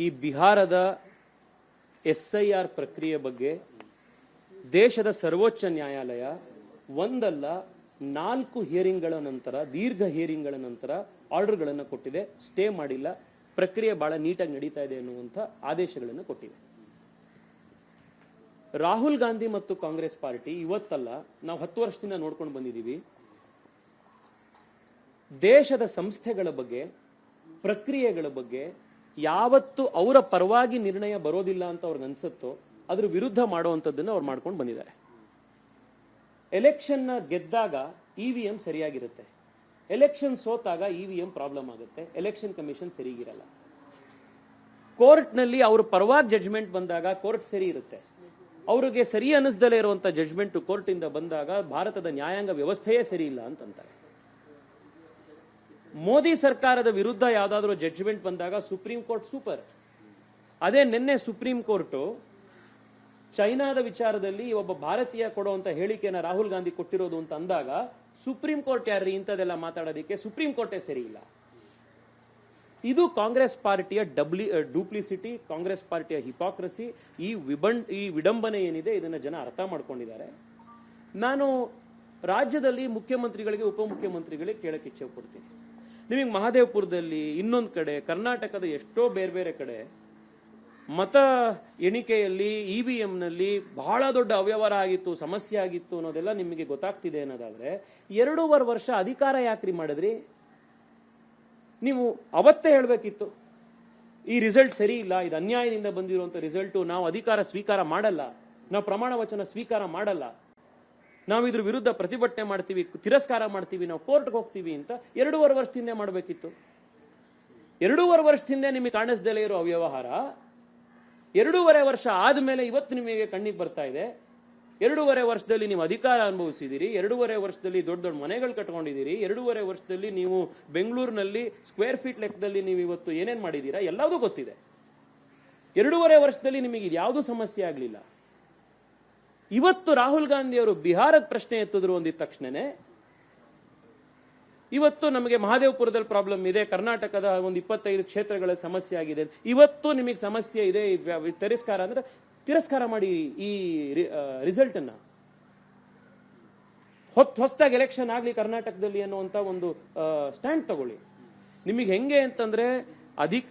ಈ ಬಿಹಾರದ S I R ಪ್ರಕ್ರಿಯೆ ಬಗ್ಗೆ ದೇಶದ ಸರ್ವೋಚ್ಚ ನ್ಯಾಯಾಲಯ ಒಂದಲ್ಲ ನಾಲ್ಕು ಹಿಯರಿಂಗ್ಗಳ ನಂತರ, ದೀರ್ಘ ಹಿಯರಿಂಗ್ಗಳ ನಂತರ ಆರ್ಡರ್ಗಳನ್ನು ಕೊಟ್ಟಿದೆ. ಸ್ಟೇ ಮಾಡಿಲ್ಲ. ಪ್ರಕ್ರಿಯೆ ಬಹಳ ನೀಟಾಗಿ ನಡೀತಾ ಇದೆ ಅನ್ನುವಂಥ ಆದೇಶಗಳನ್ನು ಕೊಟ್ಟಿದೆ. ರಾಹುಲ್ ಗಾಂಧಿ ಮತ್ತು ಕಾಂಗ್ರೆಸ್ ಪಾರ್ಟಿ ಇವತ್ತಲ್ಲ, ನಾವು ಹತ್ತು ವರ್ಷದಿಂದ ನೋಡ್ಕೊಂಡು ಬಂದಿದ್ದೀವಿ ದೇಶದ ಸಂಸ್ಥೆಗಳ ಬಗ್ಗೆ, ಪ್ರಕ್ರಿಯೆಗಳ ಬಗ್ಗೆ ಯಾವತ್ತು ಅವರ ಪರವಾಗಿ ನಿರ್ಣಯ ಬರೋದಿಲ್ಲ ಅಂತ ಅವ್ರಿಗೆ ಅನ್ಸುತ್ತೋ ಅದ್ರ ವಿರುದ್ಧ ಮಾಡುವಂಥದ್ದನ್ನು ಅವ್ರು ಮಾಡ್ಕೊಂಡು ಬಂದಿದ್ದಾರೆ. ಎಲೆಕ್ಷನ್ನ ಗೆದ್ದಾಗ ಇ ವಿ ಎಂ ಸರಿಯಾಗಿರುತ್ತೆ. ಎಲೆಕ್ಷನ್ ಸೋತಾಗ ಇ ವಿ ಎಂ ಪ್ರಾಬ್ಲಮ್ ಆಗುತ್ತೆ. ಎಲೆಕ್ಷನ್ ಕಮಿಷನ್ ಸರಿಗಿರಲ್ಲ. ಕೋರ್ಟ್ನಲ್ಲಿ ಅವ್ರ ಪರವಾಗಿ ಜಡ್ಜ್ಮೆಂಟ್ ಬಂದಾಗ ಕೋರ್ಟ್ ಸರಿ ಇರುತ್ತೆ. ಅವ್ರಿಗೆ ಸರಿ ಅನ್ನಿಸ್ದಲೇ ಇರುವಂಥ ಜಡ್ಜ್ಮೆಂಟ್ ಕೋರ್ಟಿಂದ ಬಂದಾಗ ಭಾರತದ ನ್ಯಾಯಾಂಗ ವ್ಯವಸ್ಥೆಯೇ ಸರಿ ಇಲ್ಲ ಅಂತಂತಾರೆ. ಮೋದಿ ಸರ್ಕಾರದ ವಿರುದ್ಧ ಯಾವುದಾದ್ರೂ ಜಡ್ಜ್ಮೆಂಟ್ ಬಂದಾಗ ಸುಪ್ರೀಂ ಕೋರ್ಟ್ ಸೂಪರ್ ಅದೇ ನಿನ್ನೆ ಸುಪ್ರೀಂ ಕೋರ್ಟು ಚೈನಾದ ವಿಚಾರದಲ್ಲಿ ಒಬ್ಬ ಭಾರತೀಯ ಕೊಡುವಂತ ಹೇಳಿಕೆಯನ್ನ ರಾಹುಲ್ ಗಾಂಧಿ ಕೊಟ್ಟಿರೋದು ಅಂತ ಅಂದಾಗ ಸುಪ್ರೀಂ ಕೋರ್ಟ್ ಯಾರ್ರಿ ಇಂಥದೆಲ್ಲ ಮಾತಾಡೋದಕ್ಕೆ ಸುಪ್ರೀಂ ಕೋರ್ಟೇ ಸರಿ ಇಲ್ಲ. ಇದು ಕಾಂಗ್ರೆಸ್ ಪಾರ್ಟಿಯ ಡಬ್ಲಿ ಡೂಪ್ಲಿಸಿಟಿ ಕಾಂಗ್ರೆಸ್ ಪಾರ್ಟಿಯ ಹಿಪಾಕ್ರಸಿ ಈ ವಿಬಂ ಈ ವಿಡಂಬನೆ ಏನಿದೆ ಇದನ್ನ ಜನ ಅರ್ಥ ಮಾಡ್ಕೊಂಡಿದ್ದಾರೆ. ನಾನು ರಾಜ್ಯದಲ್ಲಿ ಮುಖ್ಯಮಂತ್ರಿಗಳಿಗೆ, ಉಪಮುಖ್ಯಮಂತ್ರಿಗಳಿಗೆ ಕೇಳಕ್ಕೆ ಇಚ್ಛೆ ಪಡ್ತೀನಿ. ನಿಮಗೆ ಮಹಾದೇವಪುರದಲ್ಲಿ ಇನ್ನೊಂದು ಕಡೆ, ಕರ್ನಾಟಕದ ಎಷ್ಟೋ ಬೇರೆ ಬೇರೆ ಕಡೆ, ಮತ ಎಣಿಕೆಯಲ್ಲಿ ಇ ವಿ ಎಂನಲ್ಲಿ ಬಹಳ ದೊಡ್ಡ ಅವ್ಯವಹಾರ ಆಗಿತ್ತು, ಸಮಸ್ಯೆ ಆಗಿತ್ತು ಅನ್ನೋದೆಲ್ಲ ನಿಮಗೆ ಗೊತ್ತಾಗ್ತಿದೆ ಅನ್ನೋದಾದರೆ, ಎರಡೂವರೆ ವರ್ಷ ಅಧಿಕಾರ ಯಾಕ್ರಿ ಮಾಡಿದ್ರಿ? ನೀವು ಅವತ್ತೇ ಹೇಳಬೇಕಿತ್ತು, ಈ ರಿಸಲ್ಟ್ ಸರಿ ಇಲ್ಲ, ಇದು ಅನ್ಯಾಯದಿಂದ ಬಂದಿರುವಂಥ ರಿಸಲ್ಟು, ನಾವು ಅಧಿಕಾರ ಸ್ವೀಕಾರ ಮಾಡಲ್ಲ, ನಾವು ಪ್ರಮಾಣ ವಚನ ಸ್ವೀಕಾರ ಮಾಡಲ್ಲ. ನಾವು ಇದ್ರ ವಿರುದ್ಧ ಪ್ರತಿಭಟನೆ ಮಾಡ್ತೀವಿ, ತಿರಸ್ಕಾರ ಮಾಡ್ತೀವಿ, ನಾವು ಕೋರ್ಟ್ಗೆ ಹೋಗ್ತೀವಿ ಅಂತ ಎರಡೂವರೆ ವರ್ಷದಿಂದ ಮಾಡಬೇಕಿತ್ತು. ಎರಡೂವರೆ ವರ್ಷದಿಂದ ನಿಮಗೆ ಕಾಣಿಸ್ದಲೇ ಇರೋ ಅವ್ಯವಹಾರ. ಎರಡೂವರೆ ವರ್ಷ ಆದ್ಮೇಲೆ ಇವತ್ತು ನಿಮಗೆ ಕಣ್ಣಿಗೆ ಬರ್ತಾ ಇದೆ. ಎರಡೂವರೆ ವರ್ಷದಲ್ಲಿ ನೀವು ಅಧಿಕಾರ ಅನುಭವಿಸಿದಿರಿ ಎರಡೂವರೆ ವರ್ಷದಲ್ಲಿ ದೊಡ್ಡ ದೊಡ್ಡ ಮನೆಗಳು ಕಟ್ಕೊಂಡಿದ್ದೀರಿ. ಎರಡೂವರೆ ವರ್ಷದಲ್ಲಿ ನೀವು ಬೆಂಗಳೂರಿನಲ್ಲಿ ಸ್ಕ್ವೇರ್ ಫೀಟ್ ಲೆಕ್ಕದಲ್ಲಿ ನೀವು ಇವತ್ತು ಏನೇನು ಮಾಡಿದ್ದೀರಾ? ಎಲ್ಲದೂ ಗೊತ್ತಿದೆ. ಎರಡೂವರೆ ವರ್ಷದಲ್ಲಿ ನಿಮಗೆ ಯಾವುದೂ ಸಮಸ್ಯೆ ಆಗಲಿಲ್ಲ. ಇವತ್ತು ರಾಹುಲ್ ಗಾಂಧಿ ಅವರು ಬಿಹಾರದ ಪ್ರಶ್ನೆ ಎತ್ತಿದ್ರು ಅಂದಿದ ತಕ್ಷಣನೇ, ಇವತ್ತು ನಮಗೆ ಮಹಾದೇವಪುರದಲ್ಲಿ ಪ್ರಾಬ್ಲಮ್ ಇದೆ, ಕರ್ನಾಟಕದ ಒಂದು ಇಪ್ಪತ್ತೈದು ಕ್ಷೇತ್ರಗಳ ಸಮಸ್ಯೆ ಆಗಿದೆ. ಇವತ್ತು ನಿಮಗೆ ಸಮಸ್ಯೆ ಇದೆ ತಿರಸ್ಕಾರ ಅಂದ್ರೆ ತಿರಸ್ಕಾರ ಮಾಡಿ ಈ ರಿಸಲ್ಟ್ ಅನ್ನ. ಹೊತ್ತು ಹೊಸದಾಗಿ ಎಲೆಕ್ಷನ್ ಆಗಲಿ ಕರ್ನಾಟಕದಲ್ಲಿ ಅನ್ನುವಂತ ಒಂದು ಸ್ಟ್ಯಾಂಡ್ ತಗೊಳ್ಳಿ. ನಿಮಗೆ ಹೆಂಗೆ ಅಂತಂದ್ರೆ ಅಧಿಕ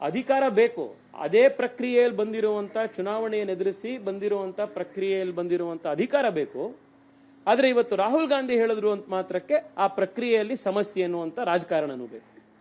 ಅಧಿಕಾರ ಬೇಕು. ಅದೇ ಪ್ರಕ್ರಿಯೆಯಲ್ಲಿ ಬಂದಿರುವಂತ ಚುನಾವಣೆಯನ್ನು ಎದುರಿಸಿ ಬಂದಿರುವಂತ ಪ್ರಕ್ರಿಯೆಯಲ್ಲಿ ಬಂದಿರುವಂತ ಅಧಿಕಾರ ಬೇಕು. ಆದರೆ ಇವತ್ತು ರಾಹುಲ್ ಗಾಂಧಿ ಹೇಳಿದ್ರು ಅಂತ ಮಾತ್ರಕ್ಕೆ ಆ ಪ್ರಕ್ರಿಯೆಯಲ್ಲಿ ಸಮಸ್ಯೆ ಅನ್ನುವಂತ ರಾಜಕಾರಣನೂ ಬೇಕು.